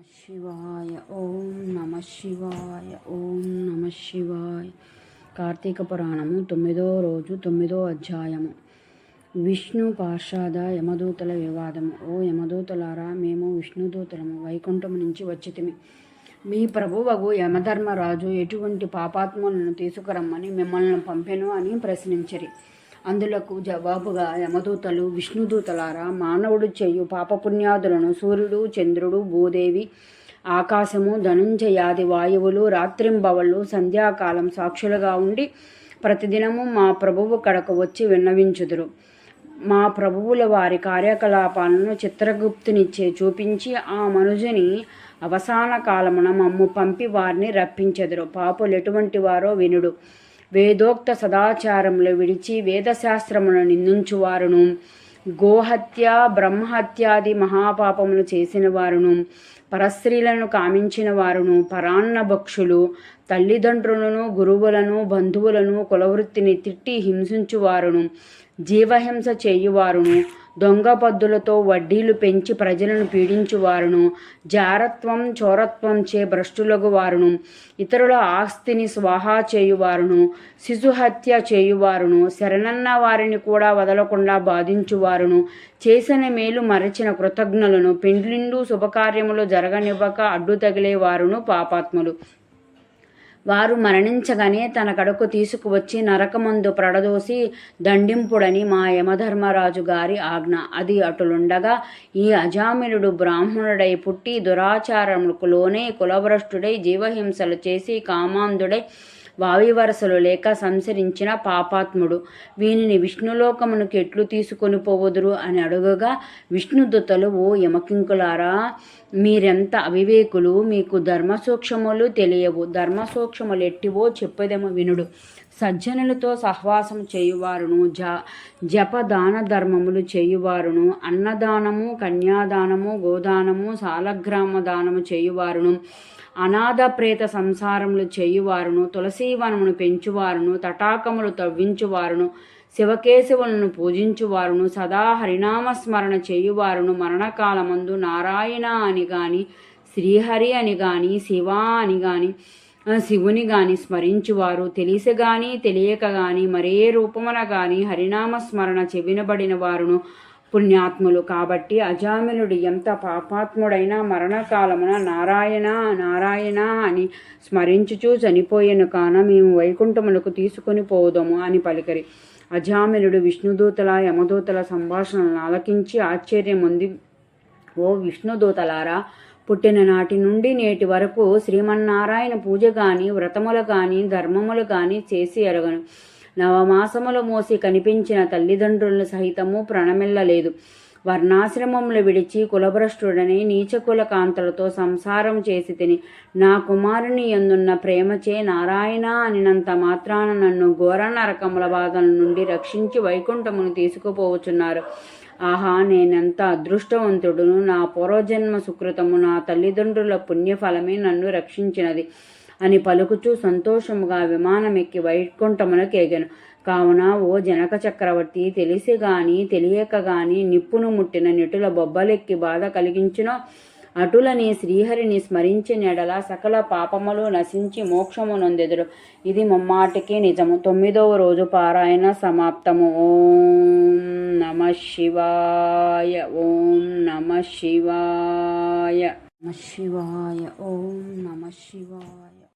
శివాయ ఓం నమ శివాయ ఓం నమ శివాయ. కార్తీక పురాణము తొమ్మిదో రోజు తొమ్మిదో అధ్యాయము. విష్ణు పార్షాద యమదూతల వివాదము. ఓ యమదూతలారా మేము విష్ణుదూతలము వైకుంఠము నుంచి వచ్చితిమి. మీ ప్రభువగు యమధర్మరాజు ఎటువంటి పాపాత్ములను తీసుకురమ్మని మిమ్మల్ని పంపెను అని ప్రశ్నించరి. అందులకు జవాబుగా యమదూతలు విష్ణుదూతలారా మానవుడు చేయు పాపపుణ్యాదులను సూర్యుడు చంద్రుడు భూదేవి ఆకాశము ధనుంజయాది వాయువులు రాత్రింబవళ్ళు సంధ్యాకాలం సాక్షులుగా ఉండి ప్రతిదినము మా ప్రభువు కడకు వచ్చి విన్నవించుదురు. మా ప్రభువుల వారి కార్యకలాపాలను చిత్రగుప్తునిచ్చే చూపించి ఆ మనుజుని అవసాన కాలమున మమ్ము పంపి వారిని రప్పించెదరు. పాపులు ఎటువంటి వారో వినుడు. వేదోక్త సదాచారంలో విడిచి వేదశాస్త్రమును నిందించువారును. గోహత్య బ్రహ్మహత్యాది మహాపాపములు చేసిన వారును పరస్త్రీలను కామించిన వారును పరాన్న భక్షులు తల్లిదండ్రులను గురువులను బంధువులను కులవృత్తిని తిట్టి హింసించువారును. జీవహింస చేయువారును. దొంగ పద్దులతో వడ్డీలు పెంచి ప్రజలను పీడించువారును జారత్వం చోరత్వం చే భ్రష్టులకు వారును ఇతరుల ఆస్తిని స్వాహా చేయువారును శిశుహత్య చేయువారును శరణన్న వారిని కూడా వదలకుండా బాధించువారును చేసిన మేలు మరచిన కృతజ్ఞులను పెండ్లిండు శుభకార్యములు జరగనివ్వక అడ్డు తగిలేవారును పాపాత్ములు. వారు మరణించగానే తన కడకు తీసుకువచ్చి నరకమందు ప్రడదోసి దండింపుడని మా యమధర్మరాజు గారి ఆజ్ఞ. అది అటులుండగా ఈ అజామినుడు బ్రాహ్మణుడై పుట్టి దురాచారములకు లోనే కులభ్రష్టుడై జీవహింసలు చేసి కామాంధుడై వావి వరసలు లేక సంసరించిన పాపాత్ముడు. వీనిని విష్ణులోకమునకు ఎట్లు తీసుకొని పోవదురు అని అడుగగా విష్ణుదుతలు ఓ యమకింకులారా మీరెంత అవివేకులు? మీకు ధర్మసూక్ష్మములు తెలియవు. ధర్మసూక్ష్మములు ఎట్టివో చెప్పదేమో వినుడు. సజ్జనులతో సహవాసం చేయువారును జ జపదాన ధర్మములు చేయువారును అన్నదానము కన్యాదానము గోదానము సాలగ్రామ దానము చేయువారును. అనాథ ప్రేత సంసారములు చేయువారును తులసీవనమును పెంచువారును తటాకములు తవ్వించువారును శివకేశవులను పూజించువారును సదా హరినామస్మరణ చేయువారును మరణకాలమందు నారాయణ అని గాని శ్రీహరి అని గాని శివ అని గాని శివుని గాని స్మరించువారు. తెలిసి గాని తెలియక గాని మరే రూపమున గాని హరినామస్మరణ చెవినబడిన వారును పుణ్యాత్ములు కాబట్టి అజామినుడు ఎంత పాపాత్ముడైనా మరణకాలమున నారాయణ నారాయణ అని స్మరించుచూ చనిపోయేను కాన మేము వైకుంఠములకు తీసుకొని పోదము అని పలికరి. అజామినుడు విష్ణుదూతల యమదూతల సంభాషణలను ఆలకించి ఆశ్చర్యం ఉంది ఓ విష్ణుదూతలారా పుట్టిన నాటి నుండి నేటి వరకు శ్రీమన్నారాయణ పూజ గాని వ్రతములు గాని ధర్మములు గాని చేసి ఎరగను. నవమాసములు మోసి కనిపించిన తల్లిదండ్రులను సహితము ప్రణమిల్లలేదు. వర్ణాశ్రమములు విడిచి కులభ్రష్టుడని నీచకుల కాంతలతో సంసారం చేసి తిని నా కుమారుని ఎందున్న ప్రేమచే నారాయణ అనినంత మాత్రాన నన్ను ఘోర నరకముల బాధల నుండి రక్షించి వైకుంఠమును తీసుకుపోవచున్నారు ఆహా నేనెంత అదృష్టవంతుడును? నా పూర్వజన్మ సుకృతము నా తల్లిదండ్రుల పుణ్యఫలమే నన్ను రక్షించినది. అని పలుకుచూ సంతోషముగా విమానమెక్కి వైకుంఠమునకేగెను కావున ఓ జనక చక్రవర్తి తెలిసి గాని తెలియక గాని నిప్పును ముట్టిన నిటుల బొబ్బలెక్కి బాధ కలిగించునో అటులని శ్రీహరిని స్మరించి నెడల సకల పాపములు నశించి మోక్షము నొందెదురు. ఇది ముమ్మాటికి నిజము. తొమ్మిదవ రోజు పారాయణ సమాప్తము. ఓం నమ శివాయ. ఓం నమ శివాయ. నమ శివాయ. ఓం నమ శివాయ.